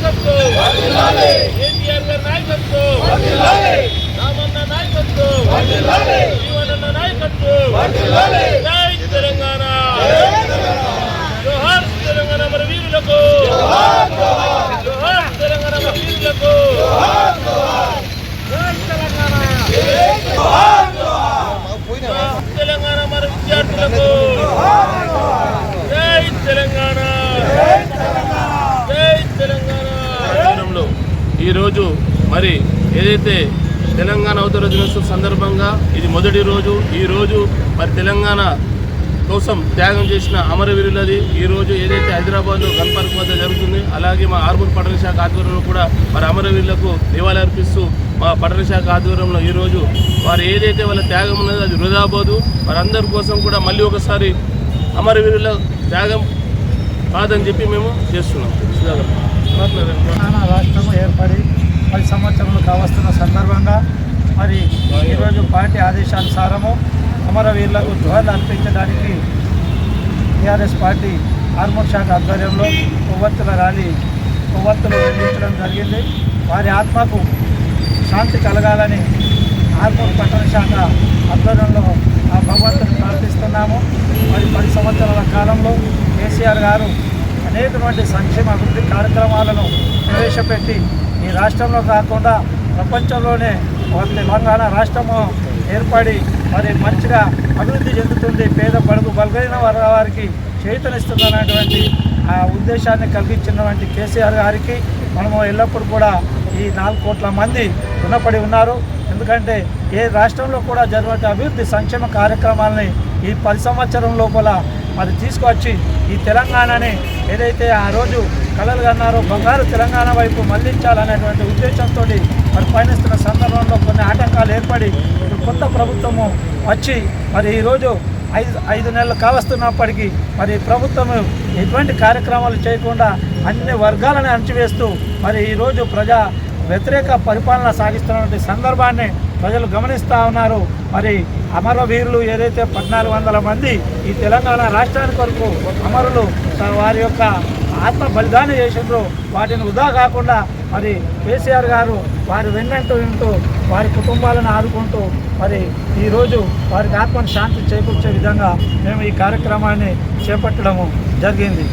నాయకత్వం! కేటీఆర్ గారి నాయకత్వం! రామన్న నాయకత్వం! జీవనన్న నాయకత్వం! ఈరోజు మరి ఏదైతే తెలంగాణ అవతర దినోత్సవం సందర్భంగా ఇది మొదటి రోజు ఈరోజు మరి తెలంగాణ కోసం త్యాగం చేసిన అమరవీరులది. ఈ రోజు ఏదైతే హైదరాబాద్లో గన్ పార్క్ వద్ద జరుగుతుంది అలాగే మా ఆర్మూర్ పట్టణ శాఖ ఆధ్వర్యంలో కూడా మరి అమరవీరులకు నివాళులర్పిస్తూ మా పట్టణ శాఖ ఆధ్వర్యంలో ఈరోజు వారు ఏదైతే వాళ్ళ త్యాగం ఉన్నదో అది వృధాబోదు వారందరి కోసం కూడా మళ్ళీ ఒకసారి అమరవీరుల త్యాగం కాదని చెప్పి మేము చేస్తున్నాం. తెలంగాణ రాష్ట్రం ఏర్పడి పది సంవత్సరాలు కావస్తున్న సందర్భంగా మరి ఈరోజు పార్టీ ఆదేశానుసారము అమరవీరులకు జోహార్లు అర్పించడానికి టీఆర్ఎస్ పార్టీ ఆర్మూర్ శాఖ ఆధ్వర్యంలో కొవ్వొత్తుల ర్యాలీ కొవ్వొత్తులు నిర్మించడం జరిగింది. వారి ఆత్మకు శాంతి కలగాలని ఆర్మూర్ పట్టణ శాఖ ఆధ్వర్యంలో ఆ భగవంతుని ప్రార్థిస్తున్నాము. మరి పది సంవత్సరాల కాలంలో కేసీఆర్ గారు అనేకటువంటి సంక్షేమ అభివృద్ధి కార్యక్రమాలను ప్రవేశపెట్టి ఈ రాష్ట్రంలో కాకుండా ప్రపంచంలోనే ఒక తెలంగాణ రాష్ట్రము ఏర్పడి మరి మంచిగా అభివృద్ధి చెందుతుంది. పేద బడుగు బలగైన వర్గ వారికి చేతనిస్తుందనేటువంటి ఆ ఉద్దేశాన్ని కలిగించినటువంటి కేసీఆర్ గారికి మనము ఎల్లప్పుడూ కూడా ఈ నాలుగు కోట్ల మంది రుణపడి ఉన్నారు. ఎందుకంటే ఏ రాష్ట్రంలో కూడా జరిగిన అభివృద్ధి సంక్షేమ కార్యక్రమాలని ఈ పది సంవత్సరం లోపల మరి తీసుకొచ్చి ఈ తెలంగాణని ఏదైతే ఆ రోజు కలలు కన్నారో బంగారు తెలంగాణ వైపు మళ్ళించాలనేటువంటి ఉద్దేశంతో మరి పయనిస్తున్న సందర్భంలో కొన్ని ఆటంకాలు ఏర్పడి కొత్త ప్రభుత్వము వచ్చి మరి ఈరోజు ఐదు ఐదు నెలలు కావస్తున్నప్పటికీ మరి ప్రభుత్వం ఎటువంటి కార్యక్రమాలు చేయకుండా అన్ని వర్గాలను అణచివేస్తూ మరి ఈరోజు ప్రజా వ్యతిరేక పరిపాలన సాగిస్తున్నటువంటి సందర్భాన్ని ప్రజలు గమనిస్తూ ఉన్నారు. మరి అమరవీరులు ఏదైతే పద్నాలుగు వందల మంది ఈ తెలంగాణ రాష్ట్రానికి వరకు అమరులు వారి యొక్క ఆత్మ బలిదానం చేసిండ్రు వాటిని వృధా కాకుండా మరి కేసీఆర్ గారు వారి వెన్నంటూ వింటూ వారి కుటుంబాలను ఆదుకుంటూ మరి ఈరోజు వారికి ఆత్మను శాంతి చేకూర్చే విధంగా మేము ఈ కార్యక్రమాన్ని చేపట్టడము జరిగింది.